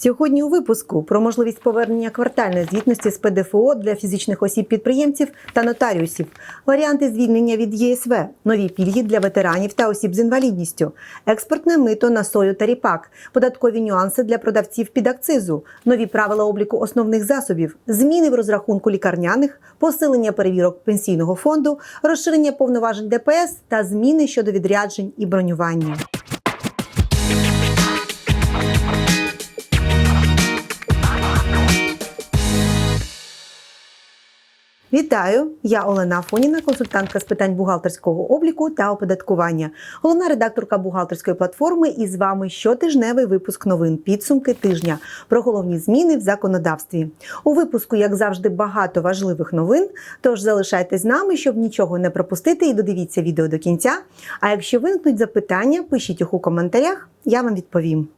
Сьогодні у випуску про можливість повернення квартальної звітності з ПДФО для фізичних осіб-підприємців та нотаріусів, варіанти звільнення від ЄСВ, нові пільги для ветеранів та осіб з інвалідністю, експортне мито на сою та ріпак, податкові нюанси для продавців під акцизу, нові правила обліку основних засобів, зміни в розрахунку лікарняних, посилення перевірок пенсійного фонду, розширення повноважень ДПС та зміни щодо відряджень і бронювання. Вітаю! Я Олена Фоніна, консультантка з питань бухгалтерського обліку та оподаткування, головна редакторка бухгалтерської платформи. І з вами щотижневий випуск новин підсумки тижня про головні зміни в законодавстві. У випуску, як завжди, багато важливих новин. Тож залишайтесь з нами, щоб нічого не пропустити, і додивіться відео до кінця. А якщо виникнуть запитання, пишіть їх у коментарях, я вам відповім.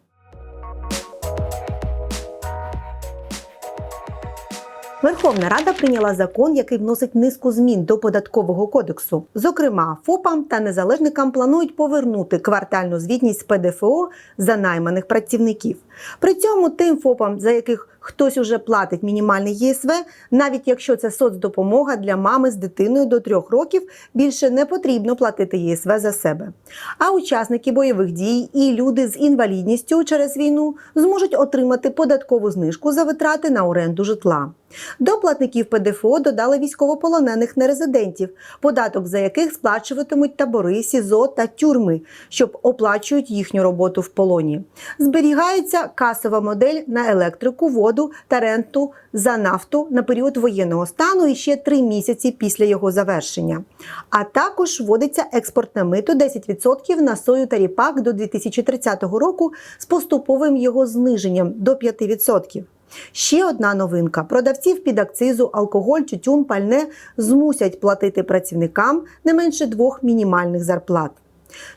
Верховна Рада прийняла закон, який вносить низку змін до податкового кодексу. Зокрема, ФОПам та незалежникам планують повернути квартальну звітність з ПДФО за найманих працівників. При цьому тим ФОПам, за яких хтось уже платить мінімальний ЄСВ, навіть якщо це соцдопомога для мами з дитиною до трьох років, більше не потрібно платити ЄСВ за себе. А учасники бойових дій і люди з інвалідністю через війну зможуть отримати податкову знижку за витрати на оренду житла. До платників ПДФО додали військовополонених нерезидентів, податок за яких сплачуватимуть табори, СІЗО та тюрми, щоб оплачують їхню роботу в полоні. Зберігається касова модель на електрику, воду та ренту за нафту на період воєнного стану і ще три місяці після його завершення. А також вводиться експортне мито 10% на сою та ріпак до 2030 року з поступовим його зниженням до 5%. Ще одна новинка: продавців під акцизу, алкоголь, тютюн, пальне змусять платити працівникам не менше двох мінімальних зарплат.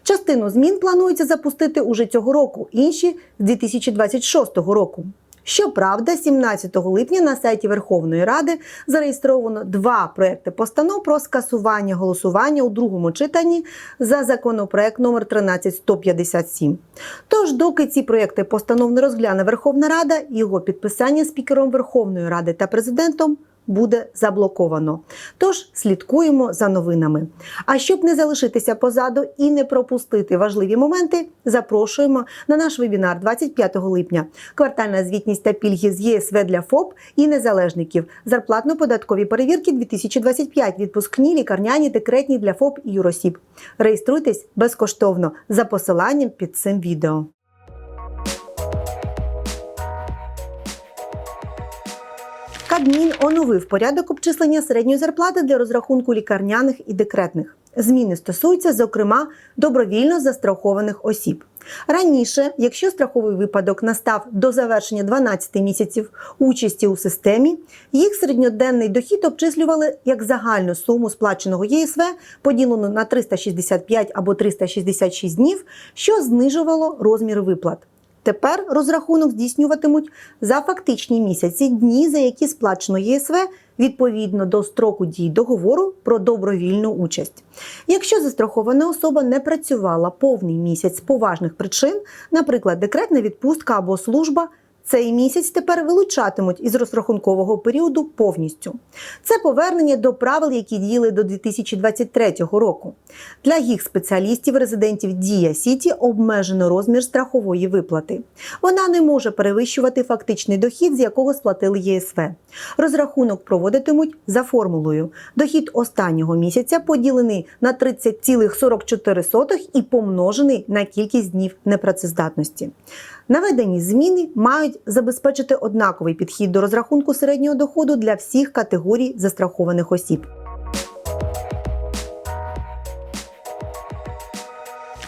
Частину змін планується запустити уже цього року, інші з 2026 року. Щоправда, 17 липня на сайті Верховної Ради зареєстровано два проекти постанов про скасування голосування у другому читанні за законопроект номер 13157. Тож, доки ці проекти постанов не розгляне Верховна Рада, його підписання спікером Верховної Ради та президентом буде заблоковано. Тож слідкуємо за новинами. А щоб не залишитися позаду і не пропустити важливі моменти, запрошуємо на наш вебінар 25 липня. Квартальна звітність та пільги з ЄСВ для ФОП і незалежників. Зарплатно-податкові перевірки 2025. Відпускні, лікарняні, декретні для ФОП і юросіб. Реєструйтесь безкоштовно за посиланням під цим відео. Кабмін оновив порядок обчислення середньої зарплати для розрахунку лікарняних і декретних. Зміни стосуються, зокрема, добровільно застрахованих осіб. Раніше, якщо страховий випадок настав до завершення 12 місяців участі у системі, їх середньоденний дохід обчислювали як загальну суму сплаченого ЄСВ, поділену на 365 або 366 днів, що знижувало розмір виплат. Тепер розрахунок здійснюватимуть за фактичні місяці дні, за які сплачено ЄСВ відповідно до строку дій договору про добровільну участь. Якщо застрахована особа не працювала повний місяць з поважних причин, наприклад, декретна відпустка або служба. Цей місяць тепер вилучатимуть із розрахункового періоду повністю. Це повернення до правил, які діяли до 2023 року. Для їх спеціалістів, резидентів Дія Сіті обмежено розмір страхової виплати. Вона не може перевищувати фактичний дохід, з якого сплатили ЄСВ. Розрахунок проводитимуть за формулою. Дохід останнього місяця поділений на 30,44 і помножений на кількість днів непрацездатності. Наведені зміни мають забезпечити однаковий підхід до розрахунку середнього доходу для всіх категорій застрахованих осіб.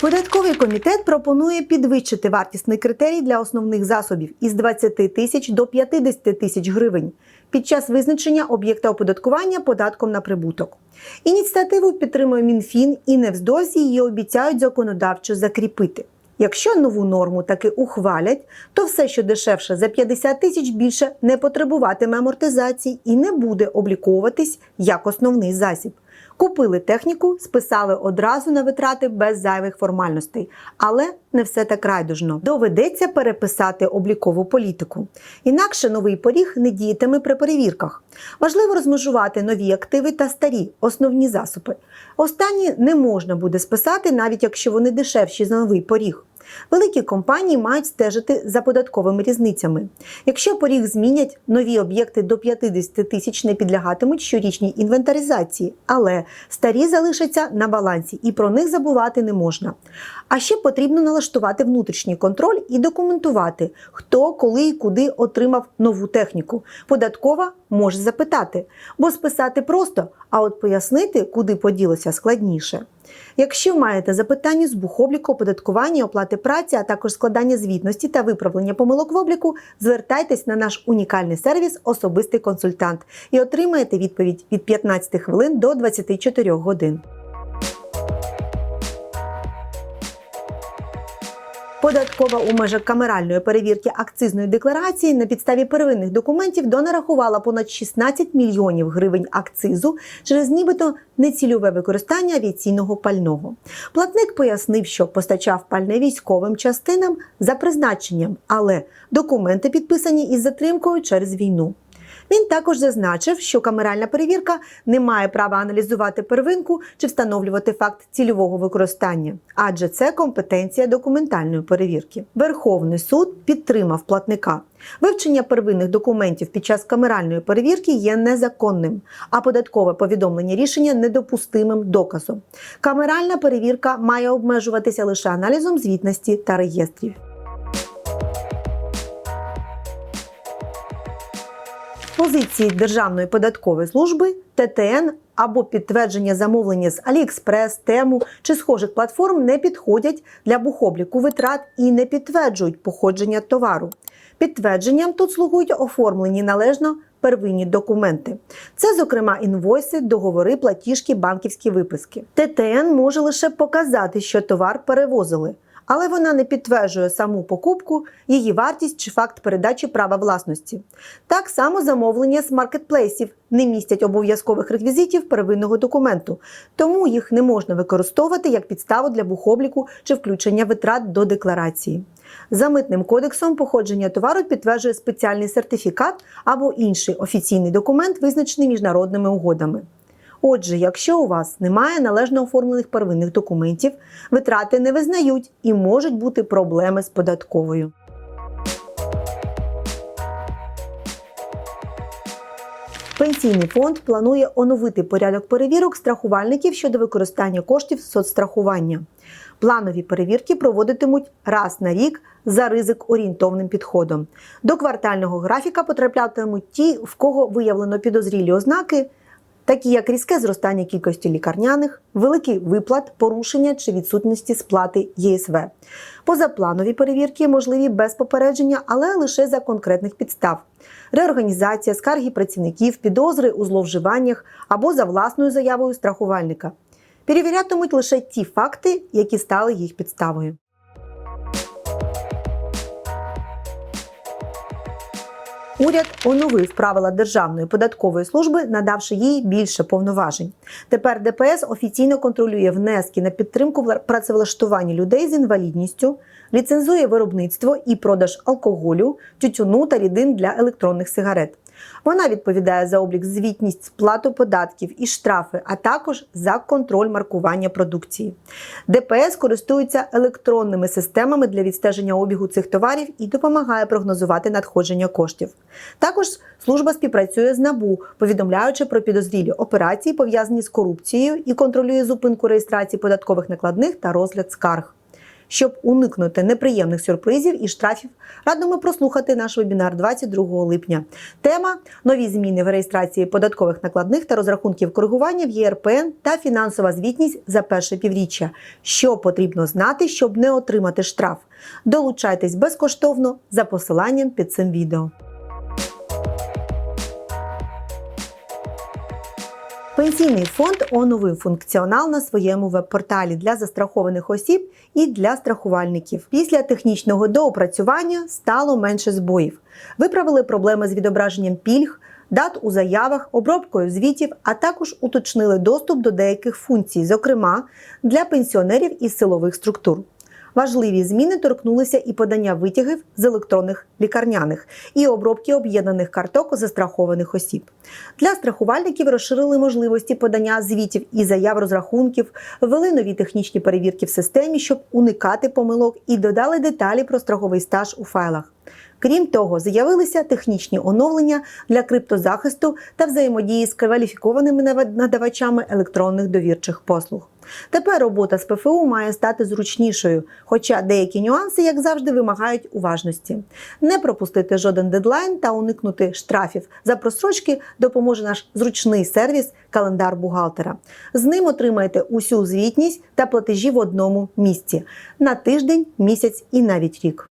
Податковий комітет пропонує підвищити вартісний критерій для основних засобів із 20 тисяч до 50 тисяч гривень під час визначення об'єкта оподаткування податком на прибуток. Ініціативу підтримує Мінфін і невздовзі її обіцяють законодавчо закріпити. Якщо нову норму таки ухвалять, то все, що дешевше за 50 тисяч більше не потребуватиме амортизації і не буде обліковуватись як основний засіб. Купили техніку, списали одразу на витрати без зайвих формальностей, але не все так райдужно. Доведеться переписати облікову політику. Інакше новий поріг не діятиме при перевірках. Важливо розмежувати нові активи та старі основні засоби. Останні не можна буде списати, навіть якщо вони дешевші за новий поріг. Великі компанії мають стежити за податковими різницями. Якщо поріг змінять, нові об'єкти до 50 тисяч не підлягатимуть щорічній інвентаризації, але старі залишаться на балансі і про них забувати не можна. А ще потрібно налаштувати внутрішній контроль і документувати, хто, коли і куди отримав нову техніку. Податкова може запитати, бо списати просто, а от пояснити, куди поділося, складніше. Якщо маєте запитання з бухобліку, оподаткування, оплати праці, а також складання звітності та виправлення помилок в обліку, звертайтесь на наш унікальний сервіс Особистий консультант і отримаєте відповідь від 15 хвилин до 24 годин. Податкова у межах камеральної перевірки акцизної декларації на підставі первинних документів донарахувала понад 16 мільйонів гривень акцизу через нібито нецільове використання авіаційного пального. Платник пояснив, що постачав пальне військовим частинам за призначенням, але документи підписані із затримкою через війну. Він також зазначив, що камеральна перевірка не має права аналізувати первинку чи встановлювати факт цільового використання, адже це компетенція документальної перевірки. Верховний суд підтримав платника. Вивчення первинних документів під час камеральної перевірки є незаконним, а податкове повідомлення рішення недопустимим доказом. Камеральна перевірка має обмежуватися лише аналізом звітності та реєстрів. Позиції Державної податкової служби ТТН або підтвердження замовлення з Аліекспрес, Тему чи схожих платформ не підходять для бухобліку витрат і не підтверджують походження товару. Підтвердженням тут слугують оформлені належно первинні документи. Це, зокрема, інвойси, договори, платіжки, банківські виписки. ТТН може лише показати, що товар перевозили але вона не підтверджує саму покупку, її вартість чи факт передачі права власності. Так само замовлення з маркетплейсів не містять обов'язкових реквізитів первинного документу, тому їх не можна використовувати як підставу для бухобліку чи включення витрат до декларації. За митним кодексом походження товару підтверджує спеціальний сертифікат або інший офіційний документ, визначений міжнародними угодами. Отже, якщо у вас немає належно оформлених первинних документів, витрати не визнають і можуть бути проблеми з податковою. Пенсійний фонд планує оновити порядок перевірок страхувальників щодо використання коштів соцстрахування. Планові перевірки проводитимуть раз на рік за ризик орієнтовним підходом. До квартального графіка потраплятимуть ті, в кого виявлено підозрілі ознаки такі як різке зростання кількості лікарняних, великий виплат, порушення чи відсутності сплати ЄСВ. Позапланові перевірки можливі без попередження, але лише за конкретних підстав. Реорганізація, скарги працівників, підозри у зловживаннях або за власною заявою страхувальника. Перевірятимуть лише ті факти, які стали їх підставою. Уряд оновив правила Державної податкової служби, надавши їй більше повноважень. Тепер ДПС офіційно контролює внески на підтримку працевлаштування людей з інвалідністю, ліцензує виробництво і продаж алкоголю, тютюну та рідин для електронних сигарет. Вона відповідає за облік звітність, сплату податків і штрафи, а також за контроль маркування продукції. ДПС користується електронними системами для відстеження обігу цих товарів і допомагає прогнозувати надходження коштів. Також служба співпрацює з НАБУ, повідомляючи про підозрілі операції, пов'язані з корупцією, і контролює зупинку реєстрації податкових накладних та розгляд скарг. Щоб уникнути неприємних сюрпризів і штрафів, радимо прослухати наш вебінар 22 липня. Тема нові зміни в реєстрації податкових накладних та розрахунків коригування в ЄРПН та фінансова звітність за перше півріччя. Що потрібно знати, щоб не отримати штраф. Долучайтесь безкоштовно за посиланням під цим відео. Пенсійний фонд оновив функціонал на своєму веб-порталі для застрахованих осіб і для страхувальників. Після технічного доопрацювання стало менше збоїв. Виправили проблеми з відображенням пільг, дат у заявах, обробкою звітів, а також уточнили доступ до деяких функцій, зокрема для пенсіонерів із силових структур. Важливі зміни торкнулися і подання витягів з електронних лікарняних і обробки об'єднаних карток застрахованих осіб. Для страхувальників розширили можливості подання звітів і заяв розрахунків, ввели нові технічні перевірки в системі, щоб уникати помилок, і додали деталі про страховий стаж у файлах. Крім того, з'явилися технічні оновлення для криптозахисту та взаємодії з кваліфікованими надавачами електронних довірчих послуг. Тепер робота з ПФУ має стати зручнішою, хоча деякі нюанси, як завжди, вимагають уважності. Не пропустити жоден дедлайн та уникнути штрафів за просрочки допоможе наш зручний сервіс календар бухгалтера. З ним отримаєте усю звітність та платежі в одному місці на тиждень, місяць і навіть рік.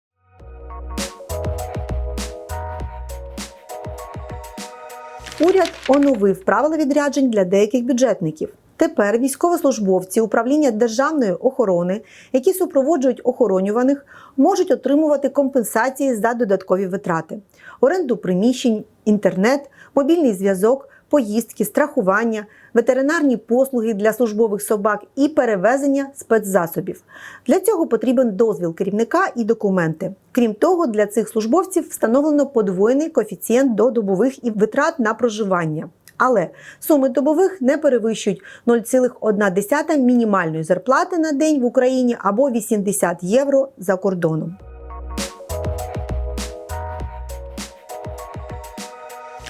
Уряд оновив правила відряджень для деяких бюджетників. Тепер військовослужбовці управління державної охорони, які супроводжують охоронюваних, можуть отримувати компенсації за додаткові витрати: оренду приміщень, інтернет, мобільний зв'язок, поїздки, страхування, ветеринарні послуги для службових собак і перевезення спецзасобів. Для цього потрібен дозвіл керівника і документи. Крім того, для цих службовців встановлено подвоєний коефіцієнт до добових і витрат на проживання. Але суми добових не перевищують 0,1 мінімальної зарплати на день в Україні або 80 євро за кордоном.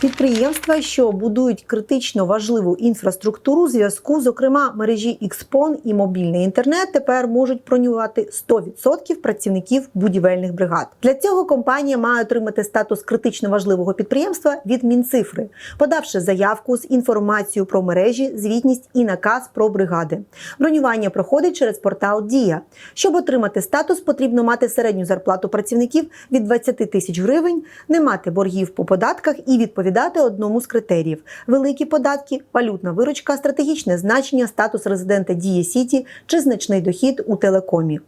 Підприємства, що будують критично важливу інфраструктуру зв'язку, зокрема мережі XPON і мобільний інтернет, тепер можуть бронювати 100% працівників будівельних бригад. Для цього компанія має отримати статус критично важливого підприємства від Мінцифри, подавши заявку з інформацією про мережі, звітність і наказ про бригади. Бронювання проходить через портал Дія. Щоб отримати статус, потрібно мати середню зарплату працівників від 20 тисяч гривень, не мати боргів по податках і відповідати одному з критеріїв: великі податки, валютна виручка, стратегічне значення, статус резидента Дія Сіті чи значний дохід у телекомі.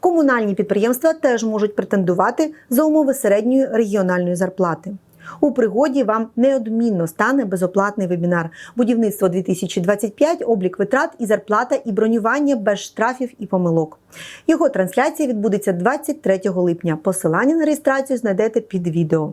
Комунальні підприємства теж можуть претендувати за умови середньої регіональної зарплати. У пригоді вам неодмінно стане безоплатний вебінар Будівництво 2025, облік витрат і зарплата і бронювання без штрафів і помилок. Його трансляція відбудеться 23 липня. Посилання на реєстрацію знайдете під відео.